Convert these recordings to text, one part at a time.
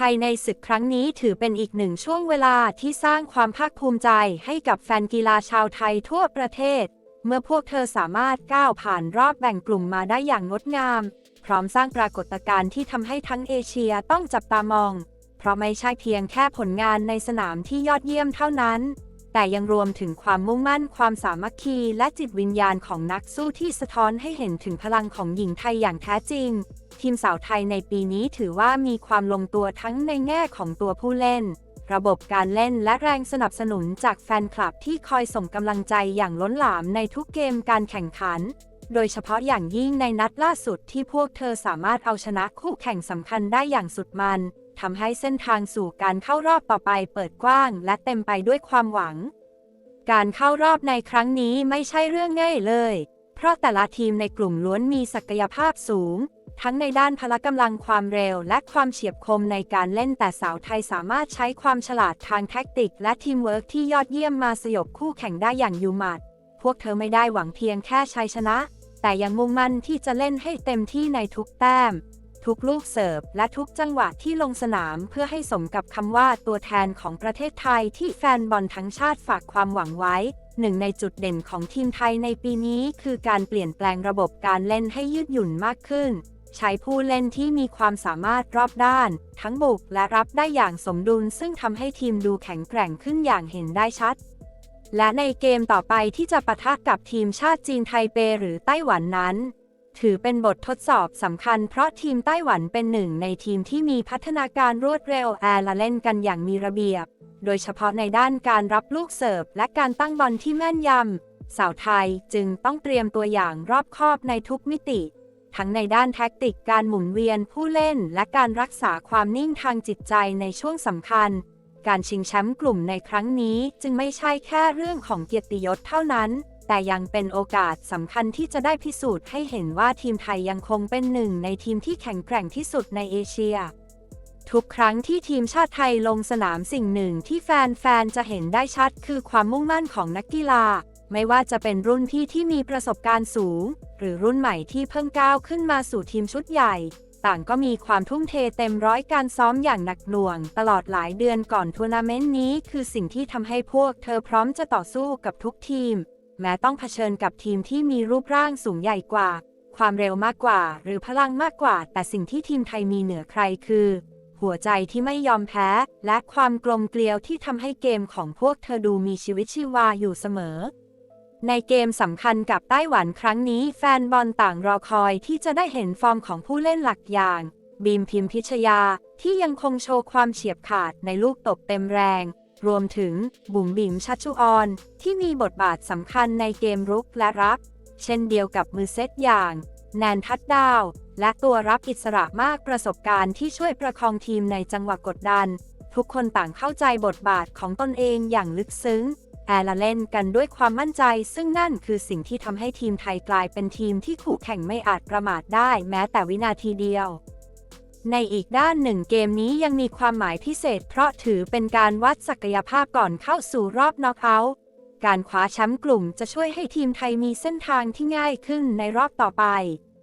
ไทยในศึกครั้งนี้ถือเป็นอีกหนึ่งช่วงเวลาที่สร้างความภาคภูมิใจให้กับแฟนกีฬาชาวไทยทั่วประเทศ เมื่อพวกเธอสามารถก้าวผ่านรอบแบ่งกลุ่มมาได้อย่างงดงาม พร้อมสร้างปรากฏการณ์ที่ทำให้ทั้งเอเชียต้องจับตามอง เพราะไม่ใช่เพียงแค่ผลงานในสนามที่ยอดเยี่ยมเท่านั้น แต่ยังรวมถึงความมุ่งมั่น ความสามัคคีและจิตวิญญาณของนักสู้ที่สะท้อนให้เห็นถึงพลังของหญิงไทยอย่างแท้จริง ทีมสาวไทยในปีนี้ถือว่ามีความลงตัวทั้งในแง่ของตัวผู้เล่น ระบบการเล่นและแรงสนับสนุนจากแฟนคลับที่คอยส่งกำลังใจอย่างล้นหลามในทุกเกมการแข่งขัน โดยเฉพาะอย่างยิ่งในนัดล่าสุดที่พวกเธอสามารถเอาชนะคู่แข่งสำคัญได้อย่างสุดมัน ทำให้เส้นทางสู่การเข้ารอบต่อไปเปิดกว้าง และเต็มไปด้วยความหวัง การเข้ารอบในครั้งนี้ไม่ใช่เรื่องง่ายเลย เพราะแต่ละทีมในกลุ่มล้วนมีศักยภาพสูง ทั้งในด้านพละกำลังความเร็ว และความเฉียบคมในการเล่นแต่สาวไทยสามารถใช้ความฉลาดทางแท็กติก และทีมเวิร์กที่ยอดเยี่ยมมาสยบคู่แข่งได้อย่างยูมัดพวกเธอไม่ได้หวังเพียงแค่ชัยชนะ แต่ยังมุ่งมั่นที่จะเล่นให้เต็มที่ในทุกแต้ม ทุกลูกเสิร์ฟและทุกจังหวะที่ลงสนามเพื่อให้สมกับคำว่าตัวแทนของประเทศไทยที่แฟนบอลทั้งชาติฝากความหวังไว้ หนึ่งในจุดเด่นของทีมไทยในปีนี้คือการเปลี่ยนแปลงระบบการเล่นให้ยืดหยุ่นมากขึ้น ใช้ผู้เล่นที่มีความสามารถรอบด้าน ทั้งบุกและรับได้อย่างสมดุล ซึ่งทำให้ทีมดูแข็งแกร่งขึ้นอย่างเห็นได้ชัดและในเกมต่อไปที่จะปะทะกับทีมชาติจีนไทเปหรือไต้หวันนั้น ถือเป็นบททดสอบสำคัญเพราะทีมไต้หวันเป็นหนึ่งในทีมที่มีพัฒนาการรวดเร็วแอร์ละเล่นกันอย่างมีระเบียบ โดยเฉพาะในด้านการรับลูกเสิร์ฟและการตั้งบอลที่แม่นยำสาวไทยจึงต้องเตรียมตัวอย่างรอบคอบในทุกมิติ ทั้งในด้านแท็กติกการหมุนเวียนผู้เล่น และการรักษาความนิ่งทางจิตใจในช่วงสำคัญ การชิงแชมป์กลุ่มในครั้งนี้จึงไม่ใช่แค่เรื่องของเกียรติยศเท่านั้น แต่ยังเป็นโอกาสสำคัญที่จะได้พิสูจน์ให้เห็นว่าทีมไทยยังคงเป็นหนึ่งในทีมที่แข็งแกร่งที่สุดในเอเชีย ทุกครั้งที่ทีมชาติไทยลงสนามสิ่งหนึ่งที่แฟนๆจะเห็นได้ชัดคือความมุ่งมั่นของนักกีฬา ไม่ว่าจะเป็นรุ่นพี่ที่มีประสบการณ์สูง หรือรุ่นใหม่ที่เพิ่งก้าวขึ้นมาสู่ทีมชุดใหญ่ ต่างก็มีความทุ่มเทเต็มร้อยการซ้อมอย่างหนักหน่วง ตลอดหลายเดือนก่อนทัวร์นาเมนต์นี้ คือสิ่งที่ทำให้พวกเธอพร้อมจะต่อสู้กับทุกทีม แม้ต้องเผชิญกับทีมที่มีรูปร่างสูงใหญ่กว่า ความเร็วมากกว่า หรือพลังมากกว่า แต่สิ่งที่ทีมไทยมีเหนือใครคือ หัวใจที่ไม่ยอมแพ้ และความกลมเกลียวที่ทำให้เกมของพวกเธอดูมีชีวิตชีวาอยู่เสมอ ในเกมสำคัญกับไต้หวันครั้งนี้ แฟนบอลต่างรอคอยที่จะได้เห็นฟอร์มของผู้เล่นหลักอย่าง บีมพิมพิชยาที่ยังคงโชว์ความเฉียบขาดในลูกตบเต็มแรง รวมถึงบุ๋มบิ๋มชัชชุออน ที่มีบทบาทสำคัญในเกมรุกและรับ เช่นเดียวกับมือเซตอย่าง แนนทัดดาว และตัวรับอิสระมากประสบการณ์ที่ช่วยประคองทีมในจังหวะกดดัน ทุกคนต่างเข้าใจบทบาทของตนเองอย่างลึกซึ้ง แอร์ละเล่นกันด้วยความมั่นใจ ซึ่งนั่นคือสิ่งที่ทำให้ทีมไทยกลายเป็นทีมที่คู่แข่งไม่อาจประมาทได้แม้แต่วินาทีเดียว ในอีกด้านหนึ่งเกมนี้ยังมีความหมายพิเศษเพราะถือเป็นการวัดศักยภาพก่อนเข้าสู่รอบน็อกเอาท์การคว้าแชมป์กลุ่มจะช่วยให้ทีมไทยมีเส้นทางที่ง่ายขึ้นในรอบต่อไป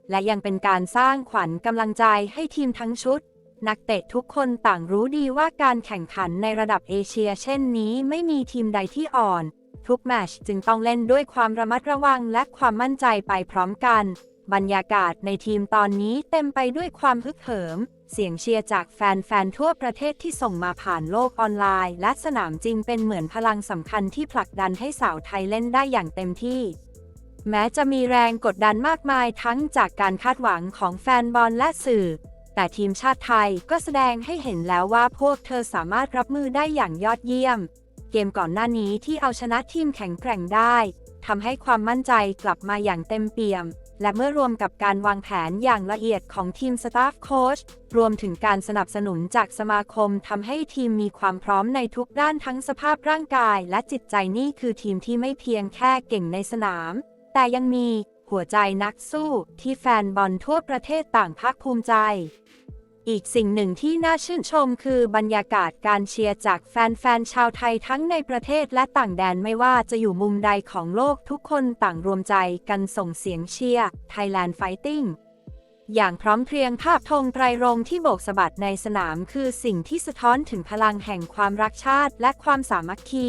และยังเป็นการสร้างขวัญกำลังใจให้ทีมทั้งชุด นักเตะทุกคนต่างรู้ดีว่าการแข่งขันในระดับเอเชีย เช่นนี้ไม่มีทีมใดที่อ่อน ทุกแมชจึงต้องเล่นด้วยความระมัดระวังและความมั่นใจไปพร้อมกัน บรรยากาศในทีมตอนนี้เต็มไปด้วยความฮึกเหิม เสียงเชียร์จากแฟนๆทั่วประเทศที่ส่งมาผ่านโลกออนไลน์ และสนามจริงเป็นเหมือนพลังสำคัญที่ผลักดันให้สาวไทยเล่นได้อย่างเต็มที่ แม้จะมีแรงกดดันมากมายทั้งจากการคาดหวังของแฟนบอลและสื่อ แต่ทีมชาติไทยก็แสดงให้เห็นแล้วว่าพวกเธอสามารถรับมือได้อย่างยอดเยี่ยม เกมก่อนหน้านี้ที่เอาชนะทีมแข็งแกร่งได้ ทำให้ความมั่นใจกลับมาอย่างเต็มเปี่ยม และเมื่อรวมกับการวางแผนอย่างละเอียดของทีมสตาฟโค้ชรวมถึงการสนับสนุนจากสมาคมทำให้ทีมมีความพร้อมในทุกด้านทั้งสภาพร่างกาย และจิตใจนี่คือทีมที่ไม่เพียงแค่เก่งในสนาม แต่ยังมีหัวใจนักสู้ที่แฟนบอลทั่วประเทศต่างภาคภูมิใจ อีกสิ่งหนึ่งที่น่าชื่นชมคือบรรยากาศการเชียร์จากแฟนๆ ชาวไทยทั้งในประเทศและต่างแดนไม่ว่าจะอยู่มุมใดของโลกทุกคนต่างรวมใจกันส่งเสียงเชียร์ Thailand Fighting อย่างพร้อมเพรียงภาพธงไตรรงที่โบกสะบัดในสนามคือสิ่งที่สะท้อนถึงพลังแห่งความรักชาติและความสามัคคี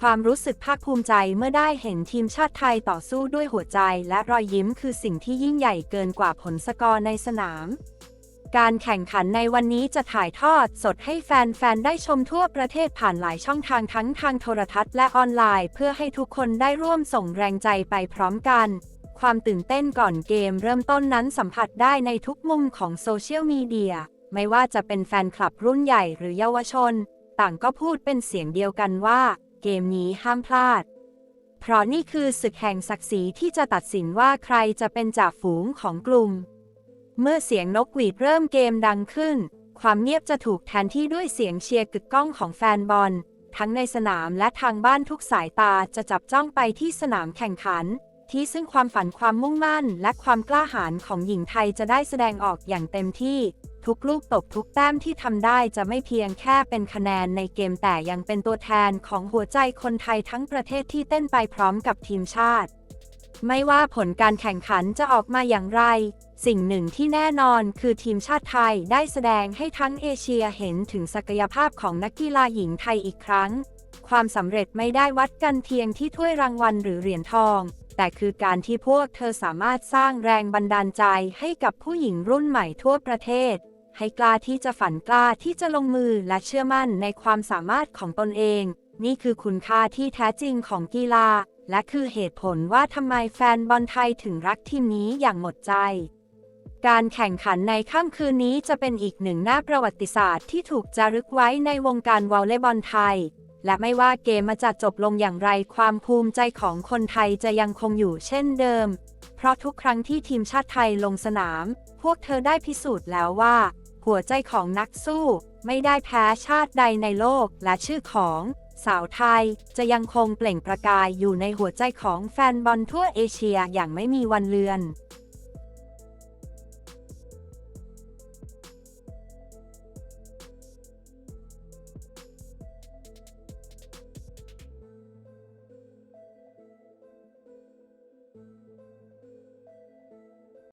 ความรู้สึกภาคภูมิใจเมื่อได้เห็นทีมชาติไทยต่อสู้ด้วยหัวใจและรอยยิ้มคือสิ่งที่ยิ่งใหญ่เกินกว่าผลสกอร์ในสนาม การแข่งขันในวันนี้จะถ่ายทอดสดให้แฟน ๆ ได้ชมทั่วประเทศผ่านหลายช่องทางทั้งทางโทรทัศน์และออนไลน์ เพื่อให้ทุกคนได้ร่วมส่งแรงใจไปพร้อมกัน ความตื่นเต้นก่อนเกมเริ่มต้นนั้นสัมผัสได้ในทุกมุมของโซเชียลมีเดีย ไม่ว่าจะเป็นแฟนคลับรุ่นใหญ่หรือเยาวชน ต่างก็พูดเป็นเสียงเดียวกันว่า เกมนี้ห้ามพลาดเพราะนี่คือศึกแห่งศักดิ์ศรีที่จะตัดสินว่าใครจะเป็นจ่าฝูงของกลุ่ม เมื่อเสียงนกหวีดเริ่มเกมดังขึ้น ความเงียบจะถูกแทนที่ด้วยเสียงเชียร์กึกก้องของแฟนบอล ทั้งในสนามและทางบ้านทุกสายตาจะจับจ้องไปที่สนามแข่งขัน ที่ซึ่งความฝันความมุ่งมั่น และความกล้าหาญของหญิงไทยจะได้แสดงออกอย่างเต็มที่ ทุกลูกตบทุกแต้มที่ทำได้จะไม่เพียงแค่เป็นคะแนนในเกมแต่ยังเป็นตัวแทนของหัวใจคนไทยทั้งประเทศที่เต้นไปพร้อมกับทีมชาติ ไม่ว่าผลการแข่งขันจะออกมาอย่างไร สิ่งหนึ่งที่แน่นอนคือทีมชาติไทยได้แสดงให้ทั้งเอเชียเห็นถึงศักยภาพของนักกีฬาหญิงไทยอีกครั้ง ความสำเร็จไม่ได้วัดกันเพียงที่ถ้วยรางวัลหรือเหรียญทอง แต่คือการที่พวกเธอสามารถสร้างแรงบันดาลใจให้กับผู้หญิงรุ่นใหม่ทั่วประเทศ ให้กล้าที่จะฝันกล้าที่จะลงมือและเชื่อมั่นในความสามารถของตนเอง นี่คือคุณค่าที่แท้จริงของกีฬา และคือเหตุผลว่าทำไมแฟนบอลไทยถึงรักทีมนี้อย่างหมดใจ การแข่งขันในค่ำคืนนี้จะเป็นอีกหนึ่งหน้าประวัติศาสตร์ที่ถูกจารึกไว้ในวงการวอลเลย์บอลไทย และไม่ว่าเกมมาจะจบลงอย่างไรความภูมิใจของคนไทยจะยังคงอยู่เช่นเดิม เพราะทุกครั้งที่ทีมชาติไทยลงสนาม พวกเธอได้พิสูจน์แล้วว่า หัวใจของนักสู้ ไม่ได้แพ้ชาติใดในโลกและชื่อของ สาวไทยจะยังคงเปล่งประกายอยู่ในหัวใจของแฟนบอลทั่วเอเชียอย่างไม่มีวันเลือน